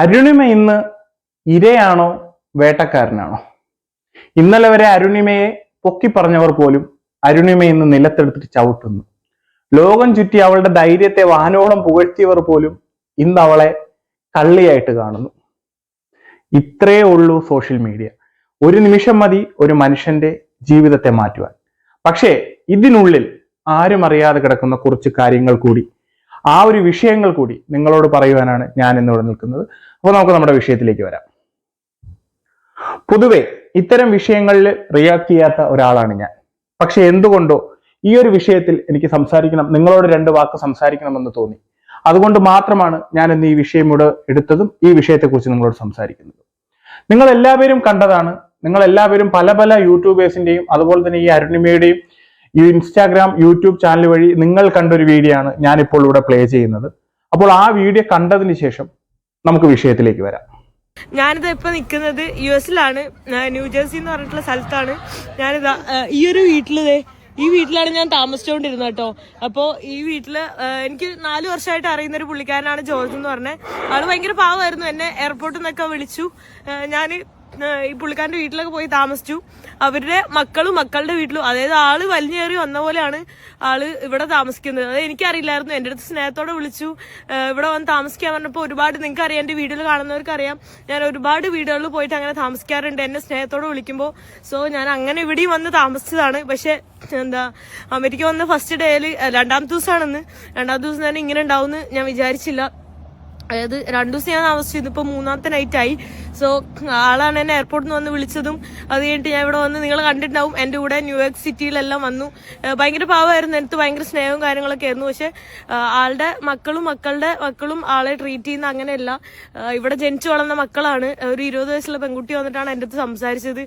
അരുണിമ ഇന്ന് ഇരയാണോ വേട്ടക്കാരനാണോ? ഇന്നലെ വരെ അരുണിമയെ പൊക്കി പറഞ്ഞവർ പോലും അരുണിമ ഇന്ന് നിലത്തെടുത്തിട്ട് ചവിട്ടുന്നു. ലോകം ചുറ്റി അവളുടെ ധൈര്യത്തെ വാനോളം പുകഴ്ത്തിയവർ പോലും ഇന്ന് അവളെ കള്ളിയായിട്ട് കാണുന്നു. ഇത്രയേ ഉള്ളൂ സോഷ്യൽ മീഡിയ. ഒരു നിമിഷം മതി ഒരു മനുഷ്യന്റെ ജീവിതത്തെ മാറ്റുവാൻ. പക്ഷേ ഇതിനുള്ളിൽ ആരും അറിയാതെ കിടക്കുന്ന കുറച്ച് കാര്യങ്ങൾ കൂടി ആ ഒരു വിഷയങ്ങൾ കൂടി നിങ്ങളോട് പറയുവാനാണ് ഞാൻ ഇന്നിവിടെ നിൽക്കുന്നത്. അപ്പോൾ നമുക്ക് നമ്മുടെ വിഷയത്തിലേക്ക് വരാം. പൊതുവെ ഇത്തരം വിഷയങ്ങളിൽ റിയാക്ട് ചെയ്യാത്ത ഒരാളാണ് ഞാൻ. പക്ഷെ എന്തുകൊണ്ടോ ഈ ഒരു വിഷയത്തിൽ എനിക്ക് സംസാരിക്കണം നിങ്ങളോട് രണ്ട് വാക്ക് സംസാരിക്കണമെന്ന് തോന്നി. അതുകൊണ്ട് മാത്രമാണ് ഞാൻ ഇന്ന് ഈ വിഷയം ഇവിടെ എടുത്തതും ഈ വിഷയത്തെക്കുറിച്ച് നിങ്ങളോട് സംസാരിക്കുന്നത്. നിങ്ങൾ എല്ലാവരും കണ്ടതാണ് നിങ്ങൾ എല്ലാവരും പല പല യൂട്യൂബേഴ്സിന്റെയും അതുപോലെ തന്നെ ഈ അരുണിമയുടെയും ഈ ഇൻസ്റ്റാഗ്രാം യൂട്യൂബ് ചാനൽ വഴി നിങ്ങൾ കണ്ടൊരു വീഡിയോ ആണ് ഞാനിപ്പോൾ ഇവിടെ പ്ലേ ചെയ്യുന്നത്. അപ്പോൾ ആ വീഡിയോ കണ്ടതിന് ശേഷം നമുക്ക് വിഷയത്തിലേക്ക് വരാം. ഞാനിത് ഇപ്പൊ നിൽക്കുന്നത് യു എസിലാണ് ന്യൂജേഴ്സി എന്ന് പറഞ്ഞിട്ടുള്ള സ്ഥലത്താണ്. ഞാനിതാ ഈ ഒരു വീട്ടിൽ ഈ വീട്ടിലാണ് ഞാൻ താമസിച്ചുകൊണ്ടിരുന്നത് കേട്ടോ. അപ്പോൾ ഈ വീട്ടിൽ എനിക്ക് നാല് വർഷമായിട്ട് അറിയുന്ന ഒരു പുള്ളിക്കാരനാണ് ജോർജ് എന്ന് പറഞ്ഞത് ആൾ ഭയങ്കര പാവമായിരുന്നു എന്നെ എയർപോർട്ടിൽ നിന്നൊക്കെ വിളിച്ചു. ഞാൻ ഈ പുള്ളിക്കാരന്റെ വീട്ടിലൊക്കെ പോയി താമസിച്ചു. അവരുടെ മക്കളും മക്കളുടെ വീട്ടിലും അതായത് ആൾ വലിഞ്ഞേറി വന്ന പോലെയാണ് ആൾ ഇവിടെ താമസിക്കുന്നത്. അത് എനിക്കറിയില്ലായിരുന്നു. എന്റെ അടുത്ത് സ്നേഹത്തോടെ വിളിച്ചു. ഇവിടെ വന്ന് താമസിക്കാൻ പറഞ്ഞപ്പോൾ ഒരുപാട് നിങ്ങൾക്ക് അറിയാം എന്റെ കാണുന്നവർക്ക് അറിയാം ഞാൻ ഒരുപാട് വീടുകളിൽ പോയിട്ട് അങ്ങനെ താമസിക്കാറുണ്ട്. എന്നെ സ്നേഹത്തോടെ വിളിക്കുമ്പോൾ സോ ഞാൻ അങ്ങനെ ഇവിടെയും വന്ന് താമസിച്ചതാണ്. പക്ഷെ എന്താ അമേരിക്ക വന്ന ഫസ്റ്റ് ഡേയിൽ രണ്ടാമത്തെ ദിവസമാണെന്ന്. രണ്ടാമത്തെ ദിവസം തന്നെ ഇങ്ങനെ ഉണ്ടാവുമെന്ന് ഞാൻ വിചാരിച്ചില്ല. അതായത് രണ്ടു ദിവസം ഞാൻ താമസിച്ചു ഇപ്പൊ മൂന്നാമത്തെ നൈറ്റ് ആയി. സോ ആളാണ് എന്നെ എയർപോർട്ടിൽ നിന്ന് വന്ന് വിളിച്ചതും അത് കഴിഞ്ഞിട്ട് ഞാൻ ഇവിടെ വന്ന് നിങ്ങൾ കണ്ടിട്ടുണ്ടാവും. എന്റെ കൂടെ ന്യൂയോർക്ക് സിറ്റിയിലെല്ലാം വന്നു. ഭയങ്കര പാവമായിരുന്നു. എനിക്ക് ഭയങ്കര സ്നേഹവും കാര്യങ്ങളൊക്കെ ആയിരുന്നു. പക്ഷെ ആളുടെ മക്കളും മക്കളുടെ മക്കളും ആളെ ട്രീറ്റ് ചെയ്യുന്ന അങ്ങനെയല്ല. ഇവിടെ ജനിച്ചു വളർന്ന മക്കളാണ്. ഒരു ഇരുപത് വയസ്സുള്ള പെൺകുട്ടി വന്നിട്ടാണ് എന്റെ അടുത്ത് സംസാരിച്ചത്.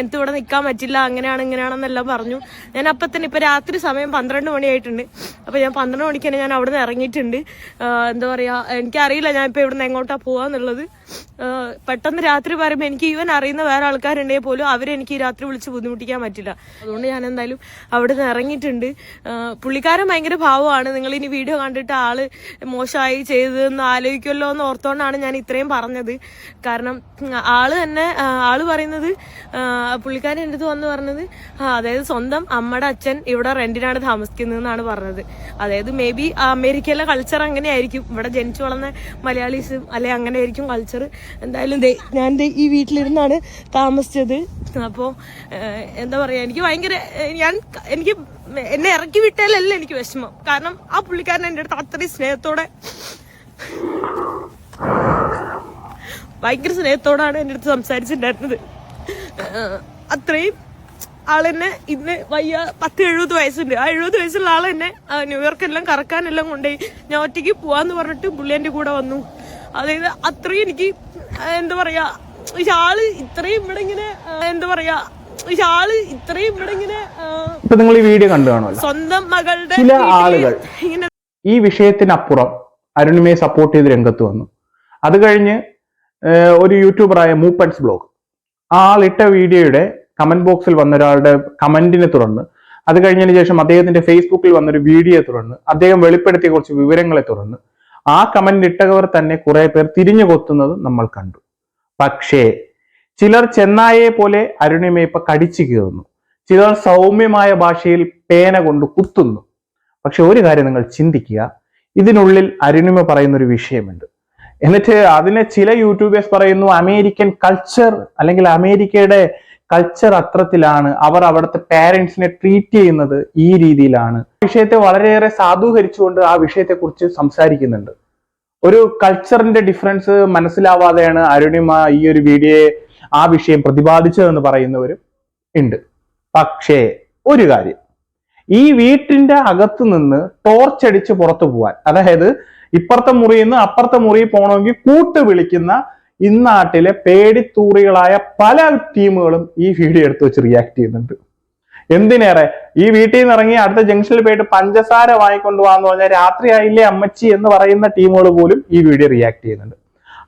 എനിക്ക് ഇവിടെ നിൽക്കാൻ പറ്റില്ല. അങ്ങനെയാണ് ഇങ്ങനെയാണെന്നെല്ലാം പറഞ്ഞു. ഞാൻ അപ്പം തന്നെ ഇപ്പം രാത്രി സമയം പന്ത്രണ്ട് മണിയായിട്ടുണ്ട്. അപ്പം ഞാൻ പന്ത്രണ്ട് മണിക്ക് തന്നെ ഞാൻ അവിടെ നിന്ന് ഇറങ്ങിയിട്ടുണ്ട് എന്താ പറയുക എനിക്കറിയില്ല ഞാൻ ഇപ്പൊ ഇവിടുന്ന് എങ്ങോട്ടാ പോവാന്നുള്ളത്. പെട്ടെന്ന് രാത്രി പറയുമ്പോൾ എനിക്ക് ഈവൻ അറിയുന്ന വേറെ ആൾക്കാരുണ്ടെങ്കിൽ പോലും അവരെനിക്ക് രാത്രി വിളിച്ച് ബുദ്ധിമുട്ടിക്കാൻ പറ്റില്ല. അതുകൊണ്ട് ഞാൻ എന്തായാലും അവിടെ നിന്ന് ഇറങ്ങിയിട്ടുണ്ട് പുള്ളിക്കാരൻ ഭയങ്കര ഭാവമാണ്. നിങ്ങൾ ഇനി വീഡിയോ കണ്ടിട്ട് ആൾ മോശമായി ചെയ്തതെന്ന് ആലോചിക്കുമല്ലോ എന്ന് ഓർത്തോണ്ടാണ് ഞാൻ ഇത്രയും പറഞ്ഞത്. കാരണം ആൾ തന്നെ ആൾ പറയുന്നത് പുള്ളിക്കാരൻ എന്റെ അടുത്ത് വന്ന് പറഞ്ഞത് അതായത് സ്വന്തം അമ്മയുടെ അച്ഛൻ ഇവിടെ റെന്റിനാണ് താമസിക്കുന്നതെന്നാണ് പറഞ്ഞത്. അതായത് മേ ബി അമേരിക്കയിലെ കൾച്ചർ അങ്ങനെയായിരിക്കും. ഇവിടെ ജനിച്ചു വളർന്ന മലയാളീസും അല്ലെ അങ്ങനെ ആയിരിക്കും കൾച്ചർ എന്തായാലും ദേ ഞാൻ ഈ വീട്ടിലിരുന്നാണ് താമസിച്ചത്. അപ്പോൾ എന്താ പറയുക എനിക്ക് ഭയങ്കര ഞാൻ എനിക്ക് എന്നെ ഇറക്കി വിട്ടാലല്ല എനിക്ക് വിഷമം. കാരണം ആ പുള്ളിക്കാരൻ എന്റെ അടുത്ത് അത്രയും സ്നേഹത്തോടെ ഭയങ്കര സ്നേഹത്തോടാണ് എന്റെ അടുത്ത് സംസാരിച്ചിട്ടുണ്ടായിരുന്നത്. അത്രയും ആളെന്നെ ഇന്ന് വയ്യ പത്ത് എഴുപത് വയസ്സുണ്ട്. ആ എഴുപത് വയസ്സുള്ള ആളെന്നെ ന്യൂയോർക്കെല്ലാം കറക്കാനെല്ലാം കൊണ്ടുപോയി. ഞാൻ ഒറ്റയ്ക്ക് പോവാന്ന് പറഞ്ഞിട്ട് പുള്ളി എന്റെ കൂടെ വന്നു. അതായത് അത്രയും എനിക്ക് എന്താ പറയാ ഈ ആൾ ഇത്രയും ഇവിടെ ഇങ്ങനെ എന്താ പറയാ ഈ ആൾ ഇത്രയും ഇവിടെ ഇങ്ങനെ ഇപ്പൊ നിങ്ങൾ ഈ വീഡിയോ കണ്ടു കാണുമല്ലോ. സ്വന്തം മകളുടെ ചില ആളുകൾ ഇങ്ങനെ ഈ വിഷയത്തിനപ്പുറം അരുണിമയെ സപ്പോർട്ട് ചെയ്ത് രംഗത്ത് വന്നു. അത് കഴിഞ്ഞ് ഒരു യൂട്യൂബറായ മൂപ്പൻസ് ബ്ലോഗ്. ആ ആളിട്ട വീഡിയോയുടെ കമന്റ് ബോക്സിൽ വന്ന ഒരാളുടെ കമന്റിനെ തുടർന്ന് അത് കഴിഞ്ഞതിന് ശേഷം അദ്ദേഹത്തിന്റെ ഫേസ്ബുക്കിൽ വന്നൊരു വീഡിയോയെ തുടർന്ന് അദ്ദേഹം വെളിപ്പെടുത്തിയ കുറച്ച് വിവരങ്ങളെ തുടർന്ന് ആ കമന്റ് ഇട്ടവർ തന്നെ കുറെ പേർ തിരിഞ്ഞു കൊത്തുന്നത് നമ്മൾ കണ്ടു. പക്ഷേ ചിലർ ചെന്നായെ പോലെ അരുണിമയെ ഇപ്പൊ കടിച്ചു കീറുന്നു. ചിലർ സൗമ്യമായ ഭാഷയിൽ പേന കൊണ്ട് കുത്തുന്നു. പക്ഷെ ഒരു കാര്യം നിങ്ങൾ ചിന്തിക്കുക. ഇതിനുള്ളിൽ അരുണിമ പറയുന്ന ഒരു വിഷയമുണ്ട്. എന്നിട്ട് അതിനെ ചില യൂട്യൂബേഴ്സ് പറയുന്നു അമേരിക്കൻ കൾച്ചർ അല്ലെങ്കിൽ അമേരിക്കയുടെ കൾച്ചർ അത്രത്തിലാണ് അവർ അവിടുത്തെ പാരന്റ്സിനെ ട്രീറ്റ് ചെയ്യുന്നത് ഈ രീതിയിലാണ്. വിഷയത്തെ വളരെയേറെ സാധൂകരിച്ചുകൊണ്ട് ആ വിഷയത്തെക്കുറിച്ച് സംസാരിക്കുന്നുണ്ട്. ഒരു കൾച്ചറിന്റെ ഡിഫറൻസ് മനസ്സിലാവാതെയാണ് അരുണിമ ഈ ഒരു വീഡിയോയെ ആ വിഷയം പ്രതിപാദിച്ചതെന്ന് പറയുന്നവരും ഉണ്ട്. പക്ഷേ ഒരു കാര്യം. ഈ വീട്ടിന്റെ അകത്ത് നിന്ന് ടോർച്ച് അടിച്ച് പുറത്തു പോവാൻ അതായത് ഇപ്പുറത്തെ മുറിയിൽ നിന്ന് അപ്പുറത്തെ മുറിയിൽ പോകണമെങ്കിൽ കൂട്ട് വിളിക്കുന്ന ഇന്നാട്ടിലെ പേടിത്തൂറികളായ പല ടീമുകളും ഈ വീഡിയോ എടുത്ത് വെച്ച് റിയാക്ട് ചെയ്യുന്നുണ്ട്. എന്തിനേറെ? ഈ വീട്ടിൽ നിന്ന് ഇറങ്ങി അടുത്ത ജംഗ്ഷനിൽ പോയിട്ട് പഞ്ചസാര വാങ്ങിക്കൊണ്ട് പോകാന്ന് പറഞ്ഞാൽ രാത്രി ആയില്ലേ അമ്മച്ചി എന്ന് പറയുന്ന ടീമുകൾ പോലും ഈ വീഡിയോ റിയാക്ട് ചെയ്യുന്നുണ്ട്.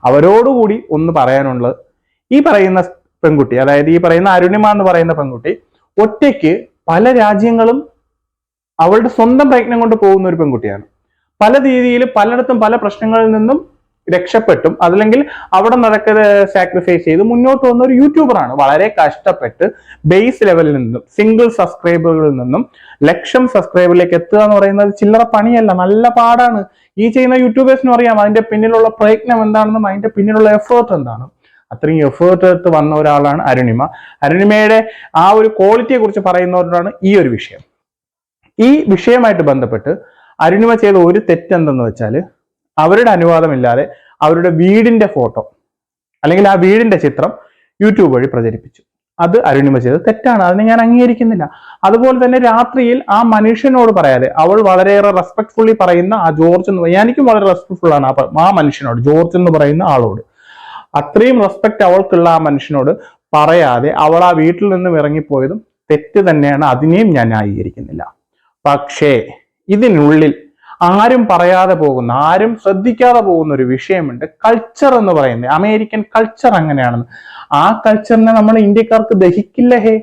അവരോടുകൂടി ഒന്ന് പറയാനുള്ളത് ഈ പറയുന്ന പെൺകുട്ടി അതായത് ഈ പറയുന്ന അരുണിമ എന്ന് പറയുന്ന പെൺകുട്ടി ഒറ്റയ്ക്ക് പല രാജ്യങ്ങളും അവളുടെ സ്വന്തം പ്രയത്നം കൊണ്ട് പോകുന്ന ഒരു പെൺകുട്ടിയാണ്. പല രീതിയിൽ പലയിടത്തും പല പ്രശ്നങ്ങളിൽ നിന്നും രക്ഷപ്പെട്ടും അതല്ലെങ്കിൽ അവിടെ നടക്കുന്ന സാക്രിഫൈസ് ചെയ്ത് മുന്നോട്ട് വന്ന ഒരു യൂട്യൂബറാണ് വളരെ കഷ്ടപ്പെട്ട് ബേസ് ലെവലിൽ നിന്നും സിംഗിൾ സബ്സ്ക്രൈബറുകളിൽ നിന്നും ലക്ഷം സബ്സ്ക്രൈബറിലേക്ക് എത്തുക എന്ന് പറയുന്നത് ചില്ലറ പണിയല്ല നല്ല പാടാണ്. ഈ ചെയ്യുന്ന യൂട്യൂബേഴ്സിനും അറിയാം അതിന്റെ പിന്നിലുള്ള പ്രയത്നം എന്താണെന്നും അതിന്റെ പിന്നിലുള്ള എഫേർട്ട് എന്താണ്. അത്രയും എഫേർട്ട് എടുത്ത് വന്ന ഒരാളാണ് അരുണിമ. അരുണിമയുടെ ആ ഒരു ക്വാളിറ്റിയെ കുറിച്ച് പറയുന്നവരോടാണ് ഈ ഒരു വിഷയം. ഈ വിഷയമായിട്ട് ബന്ധപ്പെട്ട് അരുണിമ ചെയ്ത ഒരു തെറ്റെന്തെന്ന് വെച്ചാൽ അവരുടെ അനുവാദമില്ലാതെ അവരുടെ വീടിന്റെ ഫോട്ടോ അല്ലെങ്കിൽ ആ വീടിന്റെ ചിത്രം യൂട്യൂബ് വഴി പ്രചരിപ്പിച്ചു. അത് അരുണിമ ചെയ്തത് തെറ്റാണ്. അതിനെ ഞാൻ അംഗീകരിക്കുന്നില്ല. അതുപോലെ തന്നെ രാത്രിയിൽ ആ മനുഷ്യനോട് പറയാതെ അവൾ വളരെയേറെ റെസ്പെക്ട്ഫുള്ളി പറയുന്ന ആ ജോർജ് എന്ന് എനിക്കും വളരെ റെസ്പെക്ട്ഫുൾ ആണ് ആ മനുഷ്യനോട് ജോർജ് എന്ന് പറയുന്ന ആളോട്. അത്രയും റെസ്പെക്ട് അവൾക്കുള്ള ആ മനുഷ്യനോട് പറയാതെ അവൾ ആ വീട്ടിൽ നിന്നും ഇറങ്ങിപ്പോയതും തെറ്റ് തന്നെയാണ്. അതിനെയും ഞാൻ അംഗീകരിക്കുന്നില്ല പക്ഷേ ഇതിനുള്ളിൽ ആരും പറയാതെ പോകുന്ന ആരും ശ്രദ്ധിക്കാതെ പോകുന്ന ഒരു വിഷയമുണ്ട്. കൾച്ചർ എന്ന് പറയുന്നത്. അമേരിക്കൻ കൾച്ചർ അങ്ങനെയാണെന്ന്. ആ കൾച്ചറിനെ നമ്മൾ ഇന്ത്യക്കാർക്ക് ദഹിക്കില്ല ഹേ.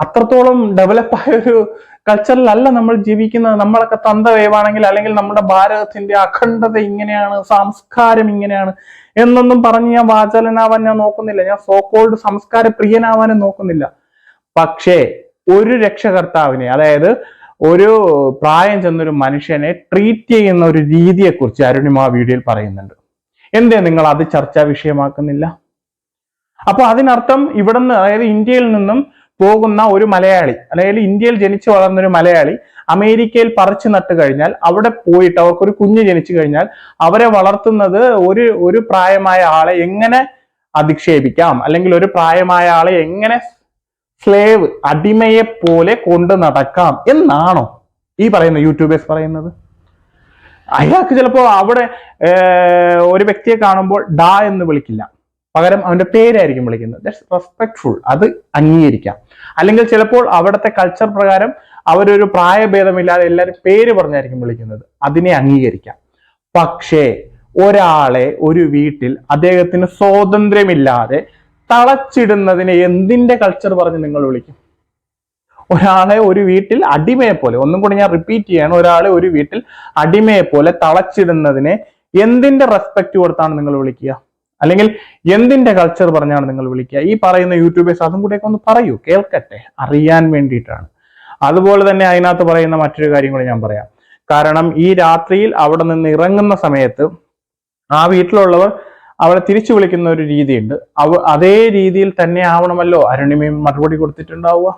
അത്രത്തോളം ഡെവലപ്പായ ഒരു കൾച്ചറിലല്ല നമ്മൾ ജീവിക്കുന്നത്. നമ്മളൊക്കെ തന്തവേവാണെങ്കിൽ അല്ലെങ്കിൽ നമ്മുടെ ഭാരതത്തിന്റെ അഖണ്ഡത ഇങ്ങനെയാണ് സംസ്കാരം ഇങ്ങനെയാണ് എന്നൊന്നും പറഞ്ഞ് ഞാൻ വാചലനാവാൻ ഞാൻ നോക്കുന്നില്ല. ഞാൻ സോക്കോൾഡ് സംസ്കാര പ്രിയനാവാനും നോക്കുന്നില്ല. പക്ഷേ ഒരു രക്ഷകർത്താവിനെ അതായത് ഒരു പ്രായം ചെന്നൊരു മനുഷ്യനെ ട്രീറ്റ് ചെയ്യുന്ന ഒരു രീതിയെക്കുറിച്ച് അരുണിമ വീഡിയോയിൽ പറയുന്നുണ്ട്. എന്തേ നിങ്ങൾ അത് ചർച്ചാ വിഷയമാക്കുന്നില്ല? അപ്പൊ അതിനർത്ഥം ഇവിടുന്ന് അതായത് ഇന്ത്യയിൽ നിന്നും പോകുന്ന ഒരു മലയാളി അല്ലെങ്കിൽ ഇന്ത്യയിൽ ജനിച്ചു വളർന്ന ഒരു മലയാളി അമേരിക്കയിൽ പറിച്ചു നട്ട് കഴിഞ്ഞാൽ അവിടെ പോയിട്ട് അവർക്കൊരു കുഞ്ഞ് ജനിച്ചു കഴിഞ്ഞാൽ അവരെ വളർത്തുന്നത് ഒരു ഒരു പ്രായമായ ആളെ എങ്ങനെ അധിക്ഷേപിക്കാം? അല്ലെങ്കിൽ ഒരു പ്രായമായ ആളെ എങ്ങനെ സ്ലേവ് അടിമയെ പോലെ കൊണ്ട് നടക്കാം എന്നാണോ ഈ പറയുന്ന യൂട്യൂബേഴ്സ് പറയുന്നത്? അയാൾക്ക് ചിലപ്പോൾ അവിടെ ഒരു വ്യക്തിയെ കാണുമ്പോൾ ഡാ എന്ന് വിളിക്കില്ല. പകരം അവന്റെ പേരായിരിക്കും വിളിക്കുന്നത്. ദാറ്റ്സ് റെസ്പെക്ട്ഫുൾ അത് അംഗീകരിക്കാം. അല്ലെങ്കിൽ ചിലപ്പോൾ അവിടുത്തെ കൾച്ചർ പ്രകാരം അവരൊരു പ്രായഭേദമില്ലാതെ എല്ലാവരും പേര് പറഞ്ഞായിരിക്കും വിളിക്കുന്നത്. അതിനെ അംഗീകരിക്കാം. പക്ഷേ ഒരാളെ ഒരു വീട്ടിൽ അദ്ദേഹത്തിന് സ്വാതന്ത്ര്യമില്ലാതെ തളച്ചിടുന്നതിനെ എന്തിന്റെ കൾച്ചർ പറഞ്ഞ് നിങ്ങൾ വിളിക്കും? ഒരാളെ ഒരു വീട്ടിൽ അടിമയെ പോലെ ഒന്നും കൂടി ഞാൻ റിപ്പീറ്റ് ചെയ്യാണ് ഒരാളെ ഒരു വീട്ടിൽ അടിമയെ പോലെ തളച്ചിടുന്നതിനെ എന്തിന്റെ റെസ്പെക്ട് കൊടുത്താണ് നിങ്ങൾ വിളിക്കുക? അല്ലെങ്കിൽ എന്തിന്റെ കൾച്ചർ പറഞ്ഞാണ് നിങ്ങൾ വിളിക്കുക? ഈ പറയുന്ന യൂട്യൂബേഴ്സ് അതും കൂടെയൊക്കെ ഒന്ന് പറയൂ കേൾക്കട്ടെ അറിയാൻ വേണ്ടിയിട്ടാണ്. അതുപോലെ തന്നെ അതിനകത്ത് പറയുന്ന മറ്റൊരു കാര്യം കൂടെ ഞാൻ പറയാം. കാരണം ഈ രാത്രിയിൽ അവിടെ നിന്ന് ഇറങ്ങുന്ന സമയത്ത് ആ വീട്ടിലുള്ളവർ അവളെ തിരിച്ചു വിളിക്കുന്ന ഒരു രീതിയുണ്ട്. അവ അതേ രീതിയിൽ തന്നെ ആവണമല്ലോ? അരുണിമയും മറുപടി കൊടുത്തിട്ടുണ്ടാവുക.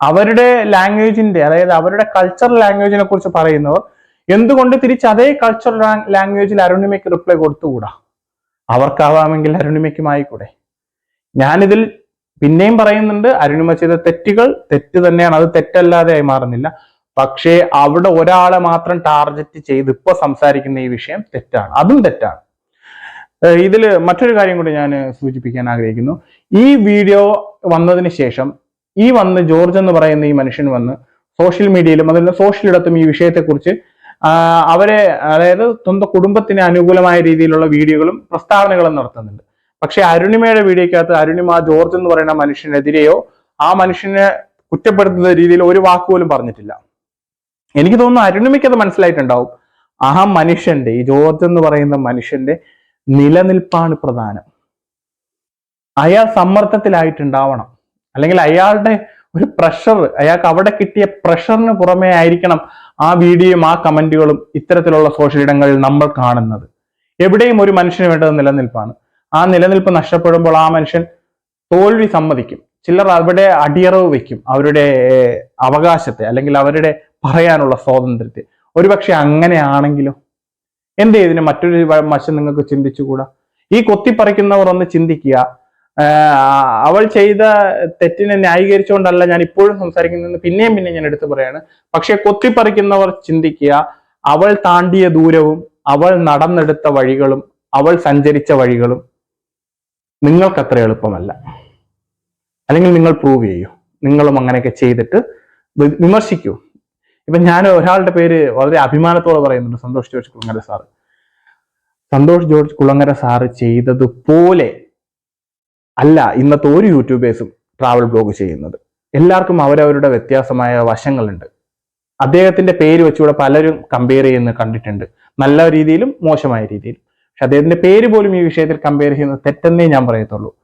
അവരുടെ ലാംഗ്വേജിന്റെ അതായത് അവരുടെ കൾച്ചറൽ ലാംഗ്വേജിനെ കുറിച്ച് പറയുന്നവർ എന്തുകൊണ്ട് തിരിച്ച് അതേ കൾച്ചറൽ ലാംഗ്വേജിൽ അരുണിമയ്ക്ക് റിപ്ലൈ കൊടുത്തുകൂടാ? അവർക്കാവാമെങ്കിൽ അരുണിമയ്ക്കും ആയിക്കൂടെ ഞാനിതിൽ പിന്നെയും പറയുന്നുണ്ട് അരുണിമ ചെയ്ത തെറ്റുകൾ തെറ്റ് തന്നെയാണ്. അത് തെറ്റല്ലാതെ ആയി മാറുന്നില്ല. പക്ഷേ അവിടെ ഒരാളെ മാത്രം ടാർഗറ്റ് ചെയ്ത് ഇപ്പൊ സംസാരിക്കുന്ന ഈ വിഷയം തെറ്റാണ്. അതും തെറ്റാണ്. ഇതിൽ മറ്റൊരു കാര്യം കൂടി ഞാൻ സൂചിപ്പിക്കാൻ ആഗ്രഹിക്കുന്നു. ഈ വീഡിയോ വന്നതിന് ശേഷം ഈ വന്ന് ജോർജ് എന്ന് പറയുന്ന ഈ മനുഷ്യൻ വന്ന് സോഷ്യൽ മീഡിയയിലും അതിന്റെ സോഷ്യൽ ഇടത്തും ഈ വിഷയത്തെക്കുറിച്ച് അവരെ അതായത് സ്വന്തം കുടുംബത്തിന് അനുകൂലമായ രീതിയിലുള്ള വീഡിയോകളും പ്രസ്താവനകളും നടത്തുന്നുണ്ട്. പക്ഷെ അരുണിമയുടെ വീഡിയോക്കകത്ത് അരുണിമ ജോർജ് എന്ന് പറയുന്ന മനുഷ്യനെതിരെയോ ആ മനുഷ്യനെ കുറ്റപ്പെടുത്തുന്ന രീതിയിൽ ഒരു വാക്കുപോലും പറഞ്ഞിട്ടില്ല. എനിക്ക് തോന്നുന്നു അരുണിമയ്ക്ക് അത് മനസ്സിലായിട്ടുണ്ടാവും. ആ മനുഷ്യന്റെ ഈ ജോർജ് എന്ന് പറയുന്ന മനുഷ്യന്റെ നിലനിൽപ്പാണ് പ്രധാനം. അയാൾ സമ്മർദ്ദത്തിലായിട്ടുണ്ടാവണം. അല്ലെങ്കിൽ അയാളുടെ ഒരു പ്രഷർ അയാൾക്ക് അവിടെ കിട്ടിയ പ്രഷറിന് പുറമേ ആയിരിക്കണം ആ വീഡിയോയും ആ കമന്റുകളും ഇത്തരത്തിലുള്ള സോഷ്യൽ ഇടങ്ങളിൽ നമ്മൾ കാണുന്നത്. എവിടെയും ഒരു മനുഷ്യന് വേണ്ടത് നിലനിൽപ്പാണ്. ആ നിലനിൽപ്പ് നഷ്ടപ്പെടുമ്പോൾ ആ മനുഷ്യൻ തോൽവി സമ്മതിക്കും. ചിലർ അവിടെ അടിയറവ് വയ്ക്കും. അവരുടെ അവകാശത്തെ അല്ലെങ്കിൽ അവരുടെ പറയാനുള്ള സ്വാതന്ത്ര്യത്തെ. ഒരുപക്ഷെ അങ്ങനെയാണെങ്കിലോ? എന്തേ ഇതിന് മറ്റൊരു വശം നിങ്ങൾക്ക് ചിന്തിച്ചുകൂടാ. ഈ കൊത്തിപ്പറിക്കുന്നവർ ഒന്ന് ചിന്തിക്കുക. അവൾ ചെയ്ത തെറ്റിനെ ന്യായീകരിച്ചുകൊണ്ടല്ല ഞാൻ ഇപ്പോഴും സംസാരിക്കുന്നതെന്ന് പിന്നെയും പിന്നെ ഞാൻ എടുത്തു പറയാണ്. പക്ഷെ കൊത്തിപ്പറിക്കുന്നവർ ചിന്തിക്കുക അവൾ താണ്ടിയ ദൂരവും അവൾ നടന്നെടുത്ത വഴികളും അവൾ സഞ്ചരിച്ച വഴികളും നിങ്ങൾക്കത്ര എളുപ്പമല്ല. അല്ലെങ്കിൽ നിങ്ങൾ പ്രൂവ് ചെയ്യൂ. നിങ്ങളും അങ്ങനെയൊക്കെ ചെയ്തിട്ട് വിമർശിക്കൂ. ഇപ്പൊ ഞാൻ ഒരാളുടെ പേര് വളരെ അഭിമാനത്തോടെ പറയുന്നുണ്ട് സന്തോഷ് ജോർജ് കുളങ്ങര സാറ്. സന്തോഷ് ജോർജ് കുളങ്ങര സാറ് ചെയ്തതുപോലെ അല്ല ഇന്നത്തെ ഒരു യൂട്യൂബേഴ്സും ട്രാവൽ ബ്ലോഗ് ചെയ്യുന്നത്. എല്ലാവർക്കും അവരവരുടെ വ്യത്യാസമായ വശങ്ങളുണ്ട്. അദ്ദേഹത്തിന്റെ പേര് വെച്ചുകൂടെ പലരും കമ്പയർ ചെയ്യുന്ന കണ്ടിട്ടുണ്ട്. നല്ല രീതിയിലും മോശമായ രീതിയിലും. പക്ഷെ അദ്ദേഹത്തിന്റെ പേര് പോലും ഈ വിഷയത്തിൽ കമ്പയർ ചെയ്യുന്നത് തെറ്റെന്നേ ഞാൻ പറയത്തുള്ളൂ.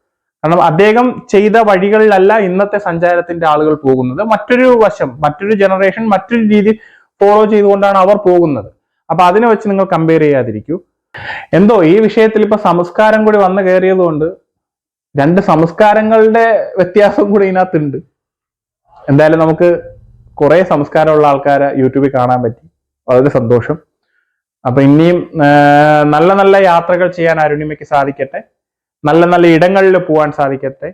കാരണം അദ്ദേഹം ചെയ്ത വഴികളിലല്ല ഇന്നത്തെ സഞ്ചാരത്തിന്റെ ആളുകൾ പോകുന്നത്. മറ്റൊരു വശം മറ്റൊരു ജനറേഷൻ മറ്റൊരു രീതി ഫോളോ ചെയ്തുകൊണ്ടാണ് അവർ പോകുന്നത്. അപ്പൊ അതിനെ വെച്ച് നിങ്ങൾ കമ്പയർ ചെയ്യാതിരിക്കൂ. എന്തോ ഈ വിഷയത്തിൽ ഇപ്പൊ സംസ്കാരം കൂടി വന്നു കയറിയത് കൊണ്ട് രണ്ട് സംസ്കാരങ്ങളുടെ വ്യത്യാസം കൂടി ഇതിനകത്തുണ്ട്. എന്തായാലും നമുക്ക് കുറെ സംസ്കാരമുള്ള ആൾക്കാരെ യൂട്യൂബിൽ കാണാൻ പറ്റി. വളരെ സന്തോഷം. അപ്പൊ ഇനിയും നല്ല നല്ല യാത്രകൾ ചെയ്യാൻ അരുണിമയ്ക്ക് സാധിക്കട്ടെ. നല്ല നല്ല ഇടങ്ങളിൽ പോകാൻ സാധിക്കട്ടെ.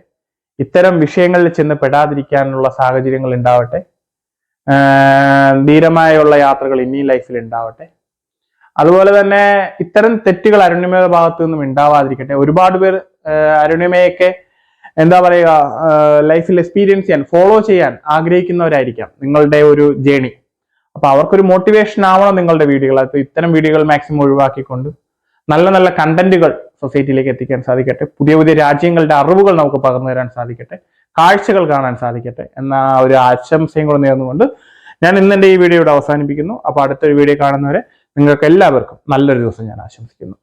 ഇത്തരം വിഷയങ്ങളിൽ ചെന്ന് പെടാതിരിക്കാനുള്ള സാഹചര്യങ്ങൾ ഉണ്ടാവട്ടെ. ധീരമായുള്ള യാത്രകൾ ഇനി ലൈഫിൽ ഉണ്ടാവട്ടെ. അതുപോലെ തന്നെ ഇത്തരം തെറ്റുകൾ അരുണിമയുടെ ഭാഗത്തു നിന്നും ഉണ്ടാവാതിരിക്കട്ടെ. ഒരുപാട് പേർ അരുണിമയൊക്കെ എന്താ പറയുക ലൈഫിൽ എക്സ്പീരിയൻസ് ചെയ്യാൻ ഫോളോ ചെയ്യാൻ ആഗ്രഹിക്കുന്നവരായിരിക്കാം നിങ്ങളുടെ ഒരു ജേണി. അപ്പൊ അവർക്കൊരു മോട്ടിവേഷൻ ആവണം നിങ്ങളുടെ വീഡിയോകൾ. അപ്പൊ ഇത്തരം വീഡിയോകൾ മാക്സിമം ഒഴിവാക്കിക്കൊണ്ട് നല്ല നല്ല കണ്ടന്റുകൾ സൊസൈറ്റിയിലേക്ക് എത്തിക്കാൻ സാധിക്കട്ടെ. പുതിയ പുതിയ രാജ്യങ്ങളുടെ അറിവുകൾ നമുക്ക് പകർന്നു തരാൻ സാധിക്കട്ടെ. കാഴ്ചകൾ കാണാൻ സാധിക്കട്ടെ എന്ന ഒരു ആശംസയും കൂടെ നേർന്നുകൊണ്ട് ഞാൻ ഇന്ന് എന്റെ ഈ വീഡിയോ ഇവിടെ അവസാനിപ്പിക്കുന്നു. അപ്പോൾ അടുത്തൊരു വീഡിയോ കാണുന്നവരെ നിങ്ങൾക്ക് എല്ലാവർക്കും നല്ലൊരു ദിവസം ഞാൻ ആശംസിക്കുന്നു.